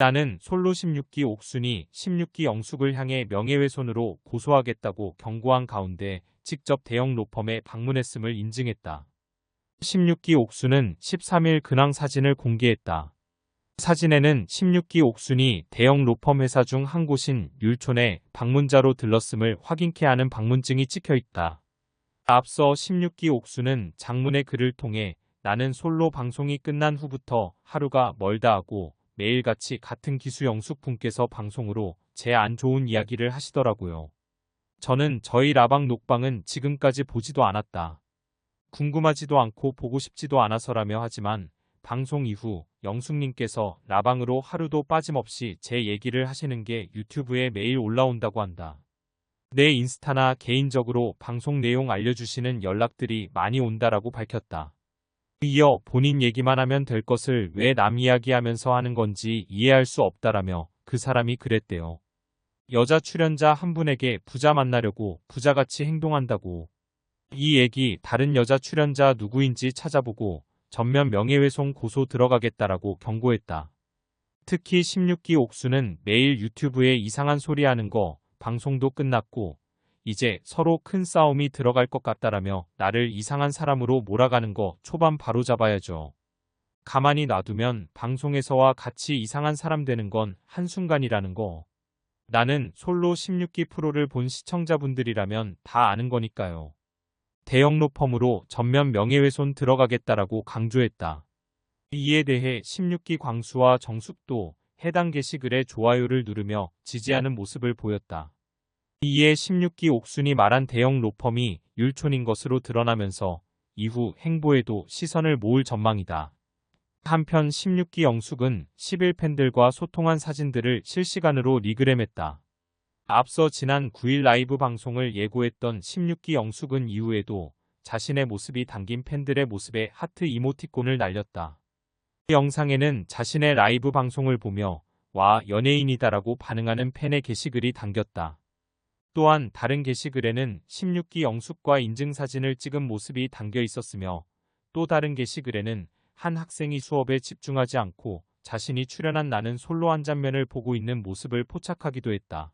나는 솔로 16기 옥순이 16기 영숙을 향해 명예훼손으로 고소하겠다고 경고한 가운데 직접 대형 로펌에 방문했음을 인증했다. 16기 옥순은 13일 근황 사진을 공개했다. 사진에는 16기 옥순이 대형 로펌 회사 중 한 곳인 율촌에 방문자로 들렀음을 확인케 하는 방문증이 찍혀 있다. 앞서 16기 옥순은 장문의 글을 통해 나는 솔로 방송이 끝난 후부터 하루가 멀다 하고 매일같이 같은 기수 영숙 분께서 방송으로 제 안 좋은 이야기를 하시더라고요. 저는 저희 라방 녹방은 지금까지 보지도 않았다. 궁금하지도 않고 보고 싶지도 않아서라며 하지만 방송 이후 영숙님께서 라방으로 하루도 빠짐없이 제 얘기를 하시는 게 유튜브에 매일 올라온다고 한다. 내 인스타나 개인적으로 방송 내용 알려주시는 연락들이 많이 온다라고 밝혔다. 이어 본인 얘기만 하면 될 것을 왜 남 이야기하면서 하는 건지 이해할 수 없다라며 그 사람이 그랬대요. 여자 출연자 한 분에게 부자 만나려고 부자같이 행동한다고. 이 얘기 다른 여자 출연자 누구인지 찾아보고 전면 명예훼손 고소 들어가겠다라고 경고했다. 특히 16기 옥수는 매일 유튜브에 이상한 소리 하는 거 방송도 끝났고 이제 서로 큰 싸움이 들어갈 것 같다라며 나를 이상한 사람으로 몰아가는 거 초반 바로 잡아야죠. 가만히 놔두면 방송에서와 같이 이상한 사람 되는 건 한순간이라는 거. 나는 솔로 16기 프로를 본 시청자분들이라면 다 아는 거니까요. 대형 로펌으로 전면 명예훼손 들어가겠다라고 강조했다. 이에 대해 16기 광수와 정숙도 해당 게시글에 좋아요를 누르며 지지하는 모습을 보였다. 이에 16기 옥순이 말한 대형 로펌이 율촌인 것으로 드러나면서 이후 행보에도 시선을 모을 전망이다. 한편 16기 영숙은 11팬들과 소통한 사진들을 실시간으로 리그램했다. 앞서 지난 9일 라이브 방송을 예고했던 16기 영숙은 이후에도 자신의 모습이 담긴 팬들의 모습에 하트 이모티콘을 날렸다. 이 영상에는 자신의 라이브 방송을 보며 와 연예인이다라고 반응하는 팬의 게시글이 담겼다. 또한 다른 게시글에는 16기 영숙과 인증사진을 찍은 모습이 담겨 있었으며 또 다른 게시글에는 한 학생이 수업에 집중하지 않고 자신이 출연한 나는 솔로 한 장면을 보고 있는 모습을 포착하기도 했다.